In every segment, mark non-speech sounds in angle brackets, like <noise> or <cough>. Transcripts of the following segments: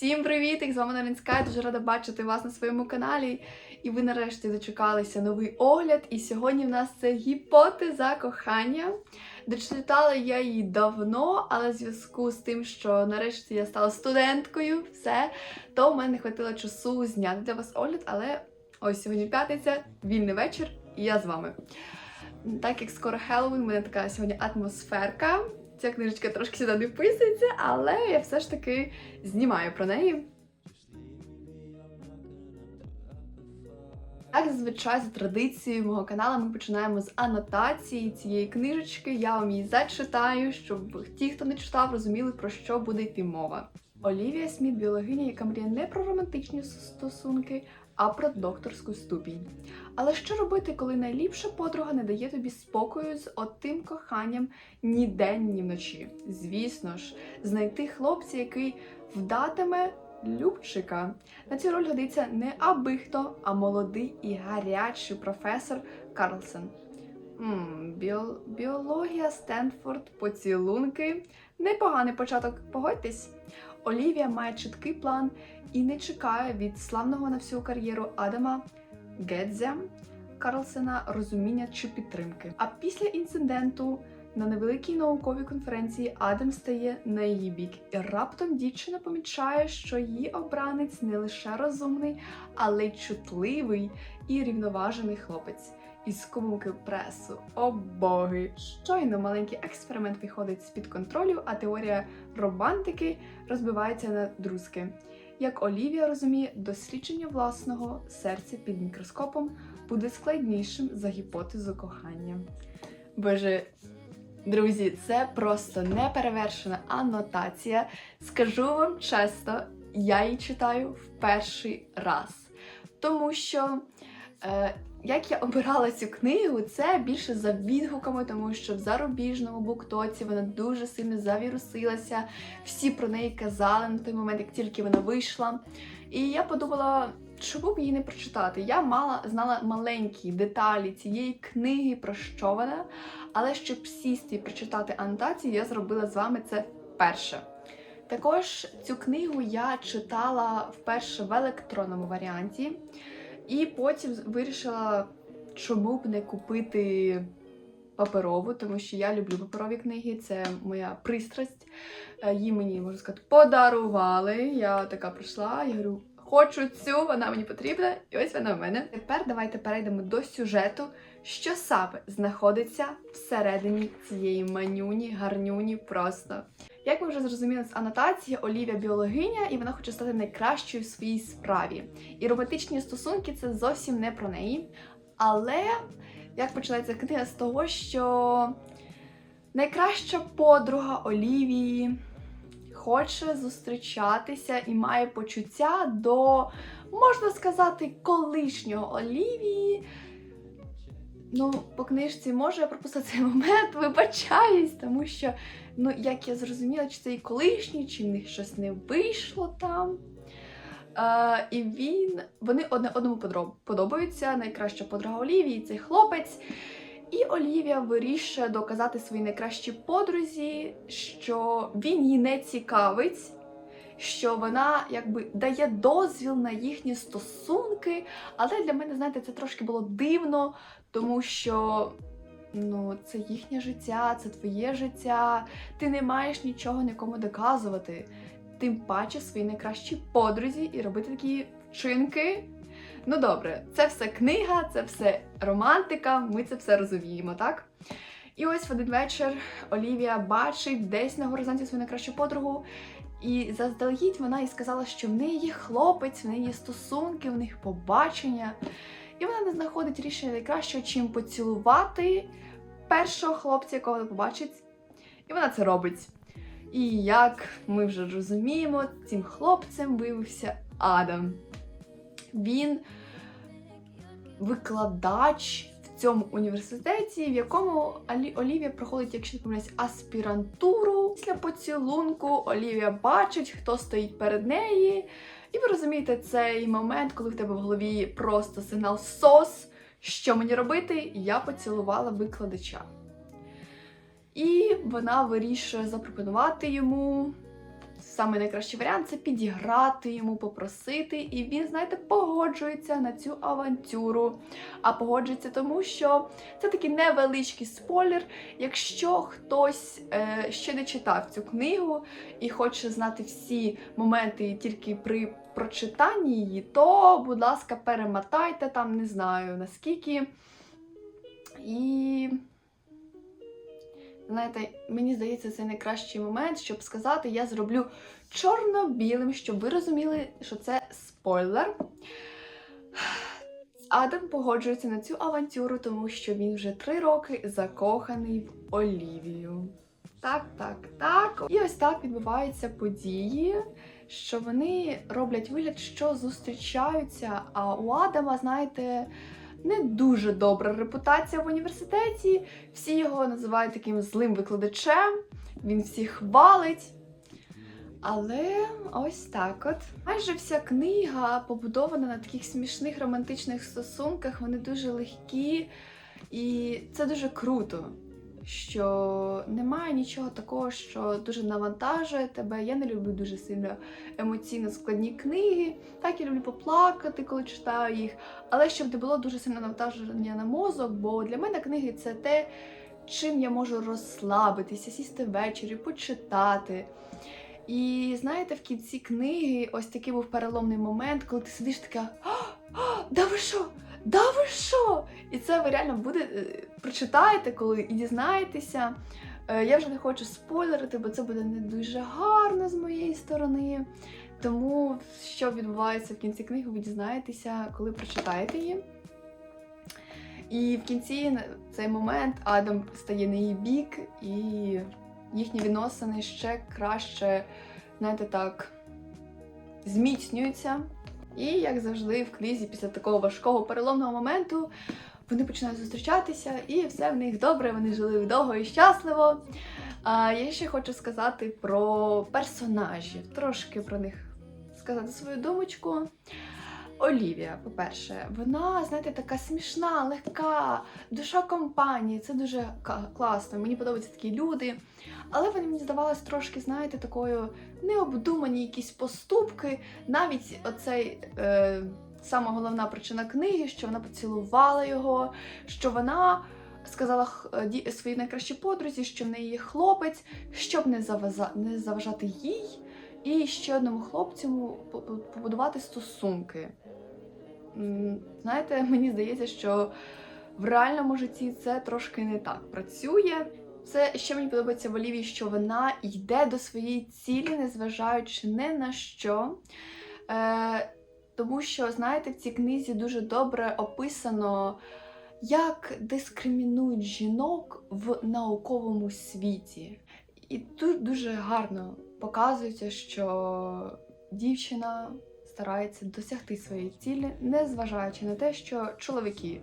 Всім привіт! З вами Наринська, я дуже рада бачити вас на своєму каналі. І ви нарешті дочекалися новий огляд. І сьогодні в нас це гіпотеза кохання. Дочитала я її давно, але в зв'язку з тим, що нарешті я стала студенткою, все, то в мене не хватило часу зняти для вас огляд, але ось сьогодні п'ятниця, вільний вечір, і я з вами. Так як скоро Хеллоуін, у мене така сьогодні атмосферка. Ця книжечка трошки сюди не вписується, але я все ж таки знімаю про неї. Як зазвичай, за традицією мого каналу, ми починаємо з анотації цієї книжечки. Я вам її зачитаю, щоб ті, хто не читав, розуміли, про що буде йти мова. Олівія Сміт біологиня, яка мріє не про романтичні стосунки, а про докторську ступінь. Але що робити, коли найліпша подруга не дає тобі спокою з отим коханням ні день, ні вночі? Звісно ж, знайти хлопця, який вдатиме Любчика. На цю роль годиться не аби хто, а молодий і гарячий професор Карлсон. М, біо- біологія, Стенфорд, поцілунки. Непоганий початок, погодьтесь. Олівія має чіткий план і не чекає від славного на всю кар'єру Адама Гедзя Карлсена розуміння чи підтримки. А після інциденту на невеликій науковій конференції Адам стає на її бік, і раптом дівчина помічає, що її обранець не лише розумний, але й чутливий і рівноважений хлопець. Із кумки пресу. О боги! Щойно маленький експеримент виходить з-під контролю, а теорія романтики розбивається на друзки. Як Олівія розуміє, дослідження власного серця під мікроскопом буде складнішим за гіпотезу кохання. Боже, друзі, це просто неперевершена анотація. Скажу вам чесно, я її читаю в перший раз. Тому що. Е, як я обирала цю книгу, це більше за відгуками, тому що в зарубіжному буктоці вона дуже сильно завірусилася. Всі про неї казали на той момент, як тільки вона вийшла. І я подумала, чому б її не прочитати. Я мала знала маленькі деталі цієї книги, про що вона, але щоб сісти і прочитати анотації, я зробила з вами це вперше. Також цю книгу я читала вперше в електронному варіанті. І потім вирішила, чому б не купити паперову, тому що я люблю паперові книги, це моя пристрасть. Е, Її мені, можна сказати, подарували. Я така прийшла, я говорю, хочу цю, вона мені потрібна, і ось вона в мене. Тепер давайте перейдемо до сюжету, що саме знаходиться всередині цієї манюні, гарнюні просто. Як ви вже зрозуміли з анотації, Олівія біологиня, і вона хоче стати найкращою в своїй справі. І романтичні стосунки це зовсім не про неї. Але як починається книга з того, що найкраща подруга Олівії хоче зустрічатися і має почуття до, можна сказати, колишнього Олівії. Ну, по книжці можу я пропустити цей момент, вибачаюсь, тому що, ну, як я зрозуміла, чи це і колишній, чи в них щось не вийшло там. Е, і він, вони одне одному подобаються. Найкраща подруга Олівії, цей хлопець. І Олівія вирішує доказати своїй найкращій подрузі, що він її не цікавить, що вона якби дає дозвіл на їхні стосунки. Але для мене, знаєте, це трошки було дивно, тому що ну, це їхнє життя, це твоє життя. Ти не маєш нічого нікому доказувати. Тим паче своїй найкращій подрузі і робити такі вчинки. Ну добре, це все книга, це все романтика, ми це все розуміємо, так? І ось в один вечір Олівія бачить десь на горизонті свою найкращу подругу. І заздалегідь вона їй сказала, що в неї є хлопець, в неї є стосунки, в них побачення. І вона не знаходить рішення найкращого, чим поцілувати першого хлопця, якого вона побачить. І вона це робить. І як ми вже розуміємо, цим хлопцем виявився Адам. Він викладач цьому університеті, в якому Олівія проходить, якщо не помиляюсь, аспірантуру. Після поцілунку Олівія бачить, хто стоїть перед нею. І ви розумієте цей момент, коли в тебе в голові просто сигнал СОС. Що мені робити? Я поцілувала викладача. І вона вирішує запропонувати йому Самий найкращий варіант це підіграти йому, попросити, і він, знаєте, погоджується на цю авантюру. А погоджується тому, що це такий невеличкий спойлер. Якщо хтось е, ще не читав цю книгу і хоче знати всі моменти тільки при прочитанні її, то, будь ласка, перемотайте там, не знаю наскільки. І. Знаєте, мені здається, це найкращий момент, щоб сказати, я зроблю чорно-білим, щоб ви розуміли, що це спойлер. Адам погоджується на цю авантюру, тому що він вже три роки закоханий в Олівію. Так, так, так. І ось так відбуваються події, що вони роблять вигляд, що зустрічаються. А у Адама, знаєте, не дуже добра репутація в університеті. Всі його називають таким злим викладачем, він всіх хвалить. Але ось так от. Майже вся книга побудована на таких смішних романтичних стосунках, вони дуже легкі, і це дуже круто. Що немає нічого такого, що дуже навантажує тебе. Я не люблю дуже сильно емоційно складні книги. Так я люблю поплакати, коли читаю їх. Але щоб не було дуже сильно навантаження на мозок, бо для мене книги це те, чим я можу розслабитися, сісти ввечері, почитати. І знаєте, в кінці книги ось такий був переломний момент, коли ти сидиш така. «А, а, Да ви що? Да ви що? І це ви реально буде е, прочитаєте, коли і дізнаєтеся. Е, Я вже не хочу спойлерити, бо це буде не дуже гарно з моєї сторони. Тому що відбувається в кінці книги, ви дізнаєтеся, коли прочитаєте її. І в кінці на цей момент Адам стає на її бік, і їхні відносини ще краще, знаєте, так, зміцнюються. І, як завжди, в книзі після такого важкого переломного моменту вони починають зустрічатися, і все в них добре, вони жили довго і щасливо. А я ще хочу сказати про персонажів, трошки про них сказати свою думочку. Олівія, по-перше, вона, знаєте, така смішна, легка, душа компанії. Це дуже класно. Мені подобаються такі люди. Але вони мені здавалися трошки, знаєте, такою необдумані якісь поступки. Навіть оцей е, сама головна причина книги, що вона поцілувала його, що вона сказала е, своїй найкращій подрузі, що в неї є хлопець, щоб не заважати їй. І ще одному хлопцю по- по- побудувати стосунки. Знаєте, <laughs> мені здається, що в реальному житті це трошки не так працює. Це ще мені подобається в Олівії, що вона йде до своєї цілі, незважаючи ні на що. Е, тому що, знаєте, в цій книзі дуже добре описано, як дискримінують жінок в науковому світі. І тут дуже гарно показується, що дівчина старається досягти своєї цілі, незважаючи на те, що чоловіки,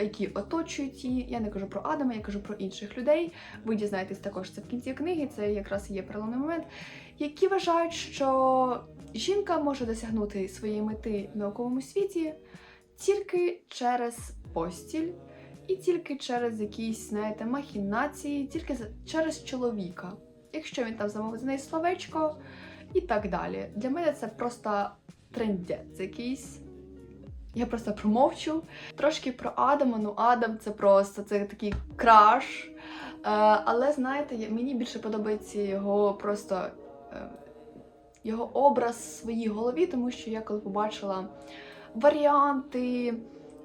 які оточують її, я не кажу про Адама, я кажу про інших людей. Ви дізнаєтесь також це в кінці книги, це якраз є переломний момент, які вважають, що жінка може досягнути своєї мети в науковому світі тільки через постіль. І тільки через якісь, знаєте, махінації, тільки через чоловіка. Якщо він там замовить з неї словечко і так далі. Для мене це просто трендець якийсь. Я просто промовчу. Трошки про Адама. Ну, Адам це просто це такий краш. Е, але знаєте, мені більше подобається його просто е, його образ в своїй голові, тому що я коли побачила варіанти,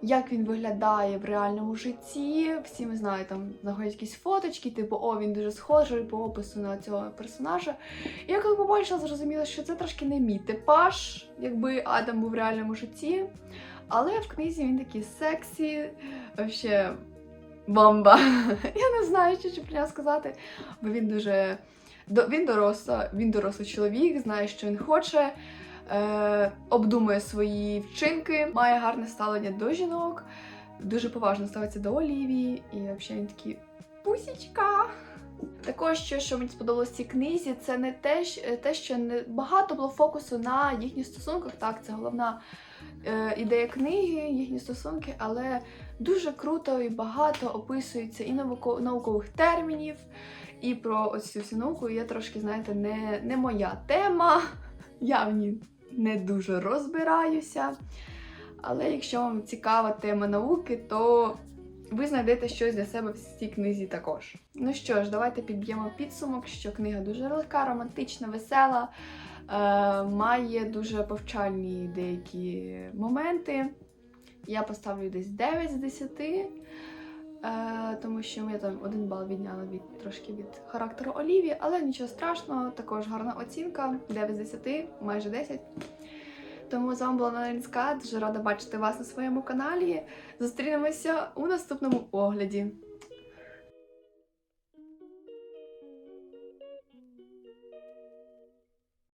як він виглядає в реальному житті. Всі ми знаємо, там знаходять якісь фоточки, типу, о, він дуже схожий по опису на цього персонажа. І я коли побачила, зрозуміла, що це трошки не мій типаж, якби Адам був в реальному житті. Але в книзі він такий сексі, вообще бомба. <laughs> Я не знаю, що про нього сказати, бо він дуже. Він доросла, він дорослий чоловік, знає, що він хоче, е, обдумує свої вчинки, має гарне ставлення до жінок, дуже поважно ставиться до Олівії, і взагалі він такий пусічка. Також, що, що мені сподобалось в цій книзі, це не те, те, що не багато було фокусу на їхніх стосунках. Так, це головна е, ідея книги, їхні стосунки, але дуже круто і багато описується і науко- наукових термінів, І про ось цю всю науку я трошки, знаєте, не, не моя тема. <laughs> Я в ній не дуже розбираюся. Але якщо вам цікава тема науки, то ви знайдете щось для себе в цій книзі також. Ну що ж, давайте підб'ємо підсумок, що книга дуже легка, романтична, весела, е, має дуже повчальні деякі моменти. Я поставлю десь 9 з 10. Е, тому що ми там один бал відняла від трошки від характеру Оліві, але нічого страшного, також гарна оцінка 9 з 10, майже 10. Тому з вами була Наленська, дуже рада бачити вас на своєму каналі. Зустрінемося у наступному огляді.